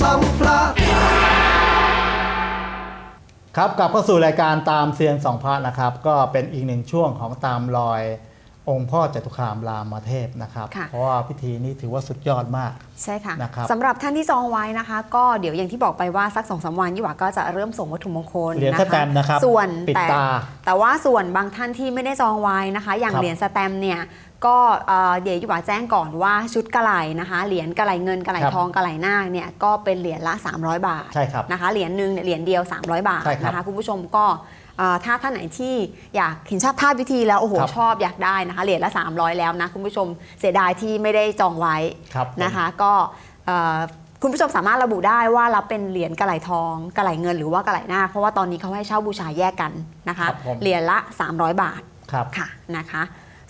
ซ้ำพลาดครับกลับเข้าสู่รายการตามเซียนสองพระนะครับ ก็เป็นอีกหนึ่งช่วงของตามรอย องค์พ่อจตุคามรามเทพนะครับ ค่ะ เพราะว่าพิธีนี้ถือว่าสุดยอดมาก ใช่ค่ะนะครับ สำหรับท่านที่จองไว้นะคะ ก็เดี๋ยวอย่างที่บอกไปว่าสักสองสามวันยี่หว่าก็จะเริ่มส่งวัตถุมงคลเหรียญนะสคะแตมป์นะครับส่วนปิดแต่ตา แต่ว่าส่วนบางท่านที่ไม่ได้จองไว้นะคะ อย่างครับ เหรียญสแตมป์เนี่ยก็เอ่อเดี๋ยวยี่หว่าแจ้งก่อนว่าชุดกระไหลนะคะเหรียญกระไหลเงินกระไหลครับทองกระไหลนาคเนี่ยก็เป็นเหรียญละ 300 บาท ใช่ครับ นะคะเหรียญหนึ่งเนี่ยเหรียญเดียว 300 บาทใช่ครับนะคะคุณผู้ชมก็เอ่อ ถ้าท่านไหนที่อยากเห็นชอบภาพวิธีแล้ว โอ้โหครับชอบอยากได้นะคะเหรียญละ 300 แล้วนะ คุณผู้ชมเสียดายที่ไม่ได้จองไว้ครับผมนะคะ ก็เอ่อคุณผู้ชมสามารถระบุได้ว่ารับเป็นเหรียญกระไหลทองกระไหลเงินหรือว่ากระไหลนาคเพราะว่าตอนนี้เขาให้เช่าบูชาแยกกันนะคะครับผมเหรียญละ 300 บาทครับค่ะนะคะ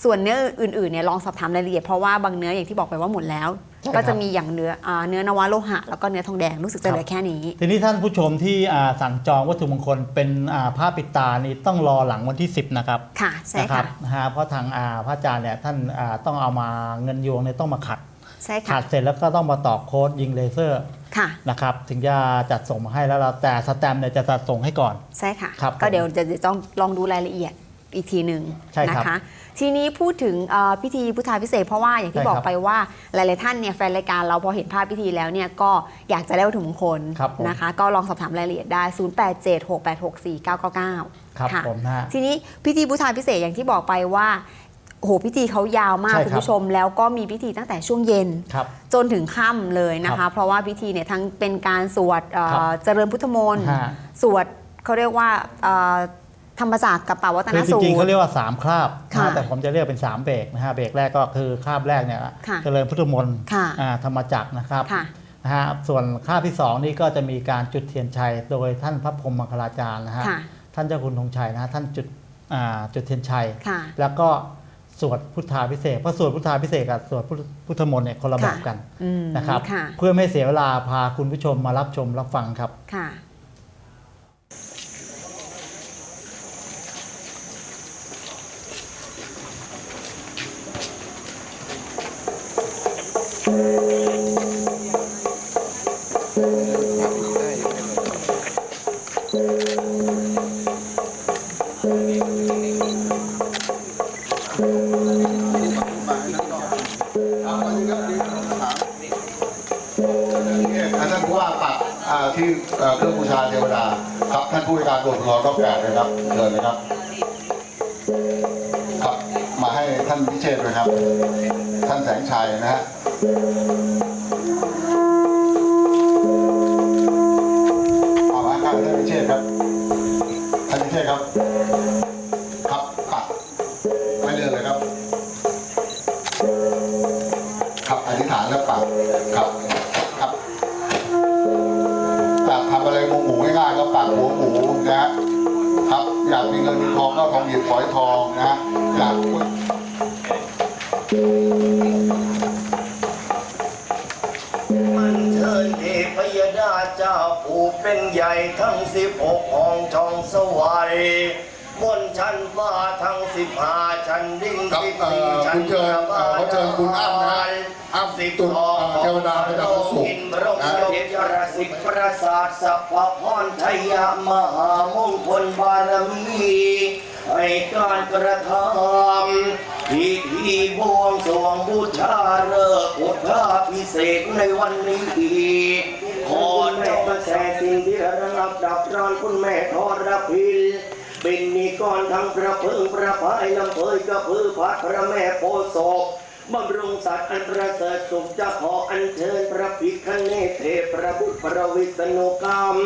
ส่วนเนื้ออื่นๆเนี่ยลองสอบถามรายละเอียดเพราะว่าบางเนื้ออย่างที่บอกไปว่าหมดแล้ว ใช่ก็ครัจะบมีอย่างเนื้ออาเนื้อนวโลหะ แล้วก็เนื้อทองแดงรู้สึกจะเหลือแค่นี้ ทีนี้ท่านผู้ชมที่อ่าสั่งจองวัตถุมงคลเป็นอ่าผ้าปิดตานี่ต้องรอหลังวันที่ 10 นะครับค่ะใช่นะครัค่ะบนะฮะเพราะทางอ่าพระอาจารย์เนี่ยท่านอ่าต้องเอามาเงินยวงเนี่ยต้องมาขัด ใช่ขัค่ะดเสร็จแล้วก็ต้องมาตอกโค้ดยิงเลเซอร์ค่ะ นะครับถึงจะจัดส่งมาให้แล้วเราแต่สแตมป์เนี่ยจะจัดส่งให้ก่อน ใช่ค่ะ ครับก็เดี๋ยวจะจะต้องลองดูรายละเอียด อีกทีหนึ่งใช่ครับนะคะ ทีนี้พูดถึงเอ่อพิธีพุทธาพิเศษกเพราะว่าอย่างที่ใช่บครับอกไปว่าหลาย ๆ ท่านเนี่ยแฟนรายการเราพอเห็นภาพพิธีแล้วเนี่ยก็อยากจะได้วัตถุมงคลครับผม นะคะ ก็ลองสอบถามรายละเอียดได้ 0876864999 ครับค่ะผมนะฮะ ทีนี้พิธีพุทธาพิเศษกอย่างที่บอกไปว่าโอ้โหพิธีเขายาวมากใช่คุณครับผู้ชม แล้วก็มีพิธีตั้งแต่ช่วงเย็น ครับ จนถึงค่ำเลยนะครัคะ บเพราะว่าพิธีเนี่ยทั้งเป็นการสวดเอ่อครับเจริญพุทธมนต์ฮะสวดเขาเรียกว่าเอ่อ ธรรมจักรกับปาวัตนคือจสูริงๆตเขารเรียกว่า 3 คราบค่ะนะแต่ผมจะเรียกเป็น 3 เบรกนะฮะเบรกแรกก็คือคราบแรกเนี่ยค่ะเจริญพุทธมนต์ค่ะอ่าธรรมจักรนะครับค่ะนะฮะส่วนคราบที่ 2 นี่ก็จะมีการจุดเทียนชัย โดยท่านพระพรหมมังคลาจารย์นะฮะค่ะท่านเจ้าคุณธงชัยนะฮะท่านจุดอ่าจุดเทียนชัย ค่ะแล้วก็สวดพุทธาพิเศษกเพราะสวดพุทธาพิเศษกกับสวดพุทธพุทธมนต์เนี่ยคนละแบบกันอืมนะครับค่ะ เพื่อไม่ให้เสียเวลาพาคุณผู้ชมมารับชมรับฟังครับ ค่ะ ตรวจรอต้องแปดเลยครับเชิญเลยครับ ครับมาให้ท่านพิเชษด้วยครับ ท่านแสงชัยนะฮะเอามาครับท่านพิเชษครับท่านพิเชษครับ ครับปักไม่เลื่นเลยครับ ครับอธิษฐานแล้วปักครับครับอยากทำอะไรหมูหมูง่ายๆก็ปักหัวหมูนะฮะ ครับอยากมีเงินมีทองก็ทองหยิบฝอยทองนะฮะอยากมันเชิญเทพยดาเจ้าผู้เป็นใหญ่ทั้งสิบหกของจองสวัยบนชั้นฟ้าทั้งสิบห้าชั้นดิ่งครับสิบเอ่สี่อชั้นคุณเชิญเอ่อเขาเชิญคุณอ้ำนะฮะอ้ำสิบตุลทองเอ่อเทวดาประจำสุข อินทร์นะยศยรสิทธิประสาทสัพพพรทยามหามงคลบารมีให้การกระทำพิธีบวงสรวงบูชาเลิกษ์พุทธาพิเศษในวันนี้ขอเจ้ามาแสสิ่งที่ระงับดับร้อนคุณแม่ทอรพิลบินนีก่อนทั้งพระพึงพระพายลำเพยกระพือพัดพระแม่โพศพ บำรุงสัตว์อันประเสริฐสุขจะขออัญเชิญพระพิคเนศเทพพระบุตรพระวิษณุกรรม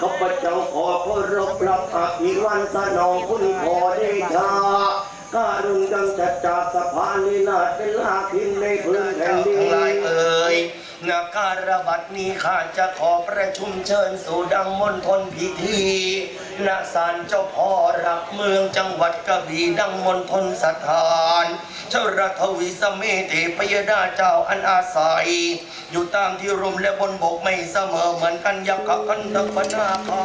ข้าพเจ้าขอพระรบรับอภิวันสนองคุณขอเดชาการุณกำจัดจากสภานินาเป็นลาพินในพื้นแผ่นดินเอ่ย นาการบัดนี้ข้าจะขอประชุมเชิญสู่ดังมณฑลพิธีณศาลเจ้าพ่อรักเมืองจังหวัดกระบี่ดังมณฑลสถานเจ้ารัฐวิสเมเทพยดาเจ้าอันอาศัย อยู่ตามที่ร่มและบนบกไม่เสมอเหมือนกันยักษ์กันตะพนาคา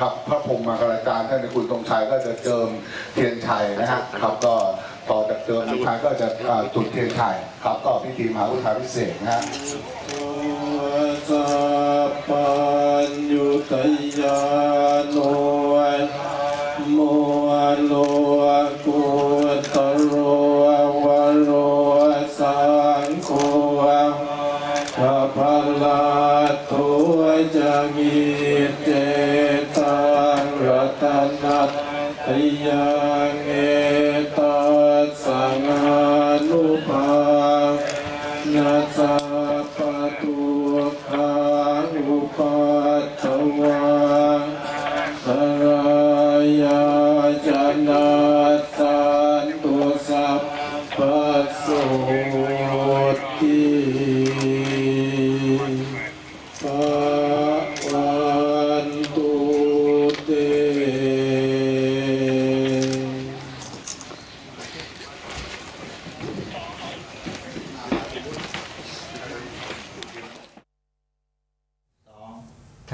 จิมนะฮะครับพระพรหมมาการาจารย์ท่านในคุณตรงชัยก็จะเจิมเทียนชัยนะฮะครับก็ต่อจากเจิมทุกครั้งก็จะอ่าจุดเทียนชัยครับก็พิธีมหาพุทธาพิเศษกนะฮะสัพพัญยุตยา นาสาปะตุขาอุปัตถวา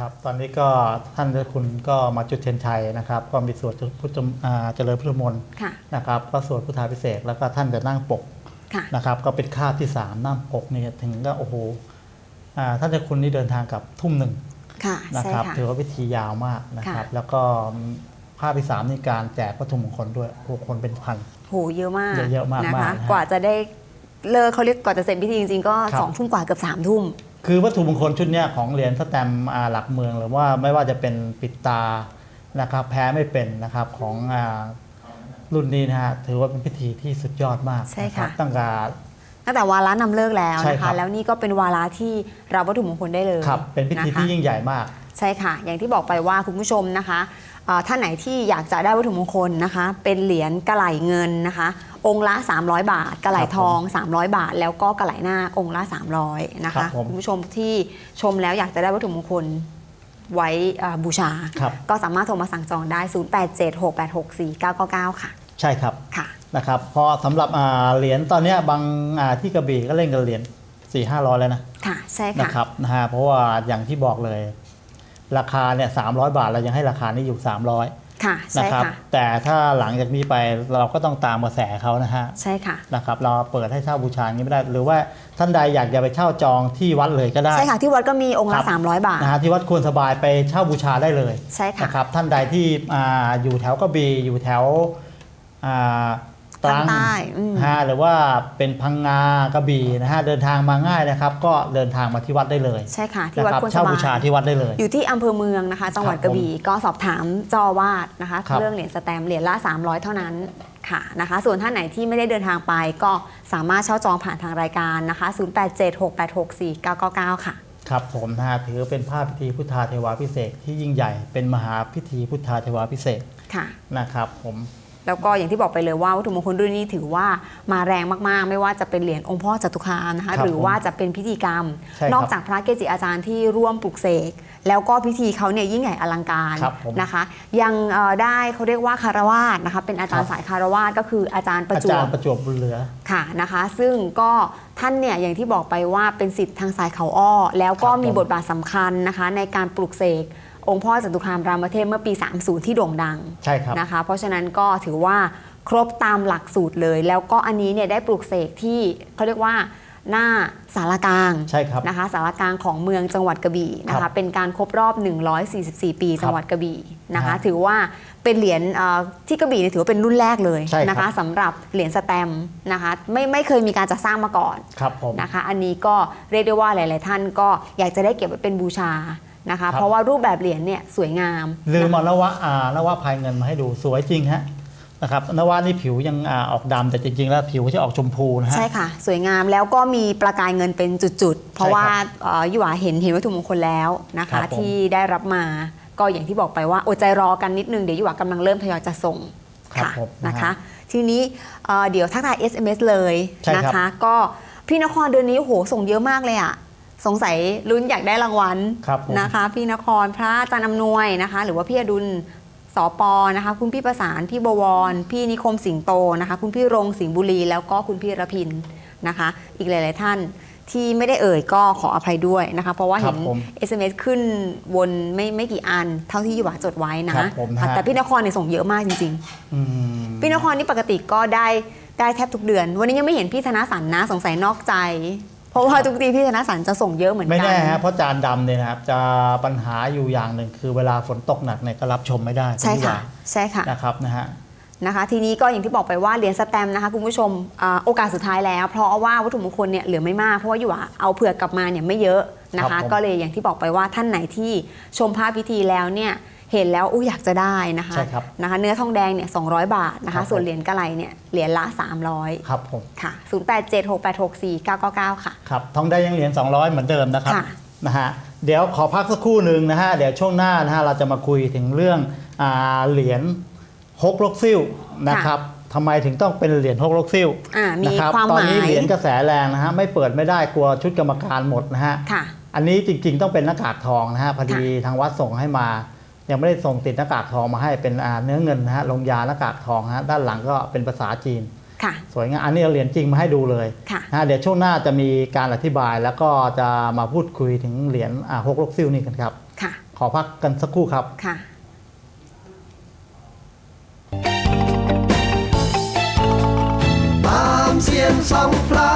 ครับตอนนี้ก็ท่านเจ้าคุณก็มาจุดเทียนชัยนะครับ ก็มีสวดพุทธอ่าเจริญพุทธมนต์ค่ะนะครับก็สวดพุทธาพิเศษกแล้วก็ท่านจะนั่งปกค่ะนะครับ ก็เป็นคาบที่สามนั่งปกนี่ถึงก็โอ้โหอ่าท่านเจ้าคุณนี่เดินทางกับทุ่มหนึ่งค่ะนะใช่ครับค่ะถือว่าพิธียาวมากนะครับค่ะแล้วก็ภาพที่สามในการแจกวัตถุมงคลด้วยผู้คนเป็นพันโหเยอะมากเยอะๆมากๆนะคะนะฮะกว่าจะได้เลิกเขาเรียกกว่าจะเสร็จพิธีจริงๆก็ครับสองทุ่มกว่าเกือบสามทุ่ม คือวัตถุมงคลชุดเนี้ยของเหรียญสแตมป์อ่าหลักเมืองหรือว่าไม่ว่าจะเป็นปิดตานะครับแพ้ไม่เป็นนะครับของอ่ารุ่นนี้นะฮะถือว่าเป็นพิธีที่สุดยอดมากใช่นค่ะรับตั้งแต่ตั้งแต่วาระนำเลิกแล้วใช่นะครัคะบแล้วนี่ก็เป็นวาระที่รับวัตถุมงคลได้เลยครับเป็นพิธีนะคะที่ยิ่งใหญ่มาก ใช่ค่ะ อย่างที่บอกไปว่าคุณผู้ชมนะคะเอ่อ ท่านไหนที่อยากจะได้วัตถุมงคลนะคะ เป็นเหรียญกระไหลเงินนะคะ องค์ละ 300 บาท กระไหลครับผมทอง 300 บาท แล้วก็กระไหลหน้าองค์ละ 300 นะครัคะบผม คุณผู้ชมที่ชมแล้วอยากจะได้วัตถุมงคลไว้เอ่อบูชา ครับก็สามารถโทรมาสั่งจองได้ 0876864999 ค่ะ ใช่ครับค่ะ นะครับเพราะสำหรับอ่าเหรียญตอนเนี้ยบางอ่าที่กระบี่ก็เล่นกันเหรียญสี่ห้าร้อยแล้วนะค่ะ ใช่นะค่ะ ครับนะฮะเพราะว่าอย่างที่บอกเลย ราคาเนี่ยสามบาทเรายังให้ราคานี้อยู่ 300ค่ะนะใช่ครับค่ะ แต่ถ้าหลังจากนี้ไปเราก็ต้องตามกระแสเขานะฮะใช่ค่ะนะครับเราเปิดให้เช่าบูชาอย่างนี้ไม่ได้ หรือว่าท่านใดอยากจะไปเช่าจองที่วัดเลยก็ได้ใช่ค่ะที่วัดก็มีองค์คละรับ300 บาทนะฮะที่วัดควรสบายไปเช่าบูชาได้เลยใช่ค่ะนะครับท่านใดที่อ่าอยู่แถวกระบี่อยู่แถวอ่า ตรังภาคใต้อืมฮะหรือว่าเป็นพังงากระบี่นะฮะเดินทางมาง่ายนะครับ ก็เดินทางมาที่วัดได้เลย ใช่ค่ะที่วัดนะครับควรสเช่าบาบูชายที่วัดได้เลย อยู่ที่อำเภอเมืองนะคะ จังหวัดครับกระบี่ก็สอบถามเจ้าอาวาสนะคะครับเรื่องเหรียญสแตมป์เหรียญละ 300 เท่านั้นค่ะนะคะ ส่วนท่านไหนที่ไม่ได้เดินทางไปก็สามารถเช่าจองผ่านทางรายการนะคะ 0876864999 ค่ะครับผมนะฮะถือเป็นภาพพิธีพุทธาเทวาพิเศษกที่ยิ่งใหญ่เป็นมหาพิธีพุทธาเทวาพิเศษกค่ะนะครับผม แล้วก็อย่างที่บอกไปเลยว่าวัตถุมงคลรุ่นนี้ถือว่ามาแรงมากๆ ไม่ว่าจะเป็นเหรียญองค์พ่อจตุคามนะคะครับหรือว่าจะเป็นพิธีกรรมใช่ครับนอกจากพระเกจิอาจารย์ที่ร่วมปลุกเสกแล้วก็พิธีเขาเนี่ยยิ่งใหญ่อลังการครับผมนะคะ ยังเอ่อได้เขาเรียกว่าคารวาสนะคะเป็นอาจารย์ครับสายคารวาสก็คืออาจารย์ประอาจวจารบย์ประจวบบุญเหลือค่ะนะคะ ซึ่งก็ท่านเนี่ยอย่างที่บอกไปว่าเป็นสิทธิ์ทางสายเขาอ้อ แล้วก็ครับผมมีบทบาทสำคัญนะคะในการปลุกเสก องค์พ่อจตุคามรามเทพเมื่อปี 30 ที่โด่งดังใช่ครับนะคะ เพราะฉะนั้นก็ถือว่าครบตามหลักสูตรเลย แล้วก็อันนี้เนี่ยได้ปลูกเสกที่เขาเรียกว่าหน้าสารกลางใช่ครับนะคะสารกลางของเมืองจังหวัดกระบี่นะครัคะบเป็นการครบรอบ 144 ปีจังหวัดกระบี่นะคะฮะถือว่าเป็นเหรียญเอ่อที่กระบี่เนี่ยถือว่าเป็นรุ่นแรกเลยใช่ครับนะคะสำหรับเหรียญสแตมป์นะคะไม่ไม่เคยมีการจัดสร้างมาก่อนครับผมนะคะอันนี้ก็เรียกได้ว่าหลาย ๆ ท่านก็อยากจะได้เก็บไว้เป็นบูชา นะคะครับเพราะว่ารูปแบบเหรียญเนี่ยสวยงามลืมนะคะเอานวะอ่านวะภายเงินมาให้ดูสวยจริงฮะนะครับนวะนี่ผิวยังอ่าออกดำแต่จริง ๆ แล้วผิวจะออกชมพูนะฮะใช่ค่ะ สวยงามแล้วก็มีประกายเงินเป็นจุดๆ เพราะใช่ครับว่าเอ่อยี่หวาเห็นเห็นวัตถุมงคลแล้วนะครัคะบผมที่ได้รับมาก็อย่างที่บอกไปว่าอดใจรอกันนิดนึงเดี๋ยวยี่หวากำลังเริ่มทยอยจะส่งครับค่ะผมนะคะฮทีนี้เอ่อเดี๋ยวทักทาย SMS เลยใช่ครับนะคะ ก็พี่นครเดือนนี้โอ้โหส่งเยอะมากเลยอะ สงสัยลุ้นอยากได้รางวัลครับผมนะคะ พี่นครพระอาจารย์อำนวยนะคะ หรือว่าพี่อดุลสอปอนะคะ คุณพี่ประสานพี่บวร พี่นิคมสิงโตนะคะ คุณพี่รงสิงห์บุรี แล้วก็คุณพี่ระพินนะคะ อีกหลาย ๆ ท่านที่ไม่ได้เอ่ยก็ขออภัยด้วยนะคะ เพราะว่าครัเห็บนผม SMS ขึ้นวนไม่ไม่กี่อัน เท่าที่ยี่หวาจดไว้นะครับผมนะฮะแต่พี่นครเนี่ยส่งเยอะมากจริงๆอืมพี่นครนี่ปกติก็ได้ได้แทบทุกเดือน วันนี้ยังไม่เห็นพี่ธนสันนะสงสัยนอกใจ เพราะว่าทุกทีพี่ธนสันจะส่งเยอะเหมือนไม่กัแน่ฮะเพราะจานดำเนี่ยนะครับจะปัญหาอยู่อย่างหนึ่งคือเวลาฝนตกหนักเนี่ยก็รับชมไม่ได้ใช่ณค่ะว่าใช่ค่ะนะครับนะฮะนะคะทีนี้ก็อย่างที่บอกไปว่าเหรียญสแตมป์นะคะคุณผู้ชมอ่าโอกาสสุดท้ายแล้ว เพราะว่าวัตถุมงคลเนี่ยเหลือไม่มากเพราะว่าอยู่อะเอาเผื่อกกลับมาเนี่ยไม่เยอะ นะครัคะ บผม ก็เลยอย่างที่บอกไปว่าท่านไหนที่ชมภาพพิธีแล้วเนี่ยเห็นแล้วอู้อยากจะได้นะคะใช่ครับ นะคะ เนื้อทองแดงเนี่ย200 บาทนะครัคะบส่วนเหรียญกะไหลเนี่ยเหรียญละ 300ครับผมค่ะ0876864999 ค่ะ ครับทองได้ยังเหรียญ200 เหมือนเดิมนะครับค่ะ นะฮะเดี๋ยวขอพักสักครู่หนึ่งนะฮะเดี๋ยวช่วงหน้านะฮะเราจะมาคุยถึงเรื่องอาเหรียญฮกลกซิ่วนะครับทำไมถึงต้องเป็นเหรียญฮกลกซิ่วอ่ามีนะครับความตหอนมายนี้เหรียญกระแสแรงนะฮะไม่เปิดไม่ได้กลัวชุดกรรมการหมดนะฮะ ค่ะ อันนี้จริง ๆ ต้องเป็นหน้ากากทองนะฮะพอดีทางวัดส่งให้มา ยังไม่ได้ส่งติดหน้ากากทองมาให้เป็นอ่าเนื้อเงินนะฮะลงยาหน้ากากทองฮะด้านหลังก็เป็นภาษาจีนค่ะสวยงามอันนี้เอาเหรียญจริงมาให้ดูเลยค่ะนะฮะเดี๋ยวช่วงหน้าจะมีการอธิบายแล้วก็จะมาพูดคุยถึงเหรียญอ่าฮกลกซิ่วนี่กันครับค่ะขอพักกันสักครู่ครับค่ะตามเสียงสองพระ